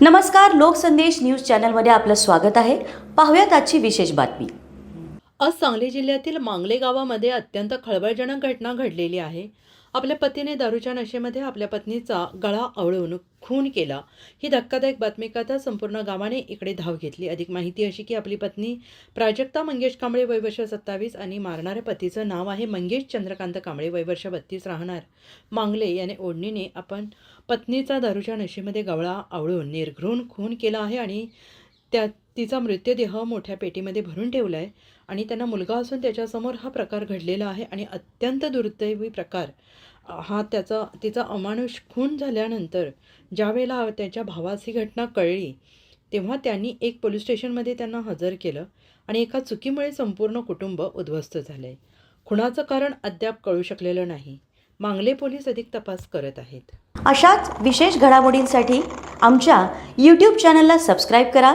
नमस्कार लोकसंदेश न्यूज चॅनलमध्ये आपलं स्वागत आहे. पाहूयात आजची विशेष बातमी. आज सांगली जिल्ह्यातील मांगले गावामध्ये अत्यंत खळबळजनक घटना घडलेली आहे. आपल्या पतीने दारूच्या नशेमध्ये आपल्या पत्नीचा गळा आवळून खून केला. ही धक्कादायक बातमी करता संपूर्ण गावाने इकडे धाव घेतली. अधिक माहिती अशी की आपली पत्नी प्राजक्ता मंगेश कांबळे वयवर्ष सत्तावीस आणि मारणाऱ्या पतीचं नाव आहे मंगेश चंद्रकांत कांबळे. वयवर्ष बत्तीस राहणार. मांगले याने ओढणीने आपण पत्नीचा दारूच्या नशेमध्ये गवळा आवळून निर्घृण खून केला आहे आणि त्या तिचा मृतदेह मोठ्या पेटीमध्ये भरून ठेवला आहे आणि त्यांना मुलगा असून त्याच्यासमोर हा प्रकार घडलेला आहे आणि अत्यंत दुर्दैवी प्रकार. हा त्याचा तिचा अमानुष खून झाल्यानंतर ज्यावेळेला त्याच्या भावाची घटना कळली तेव्हा त्यांनी एक पोलीस स्टेशनमध्ये त्यांना हजर केलं आणि एका चुकीमुळे संपूर्ण कुटुंब उद्ध्वस्त झालं आहे खुणाचं कारण अद्याप कळू शकलेलं नाही. मांगले पोलीस अधिक तपास करत आहेत. अशाच विशेष घडामोडींसाठी आमच्या यूट्यूब चॅनलला सबस्क्राईब करा.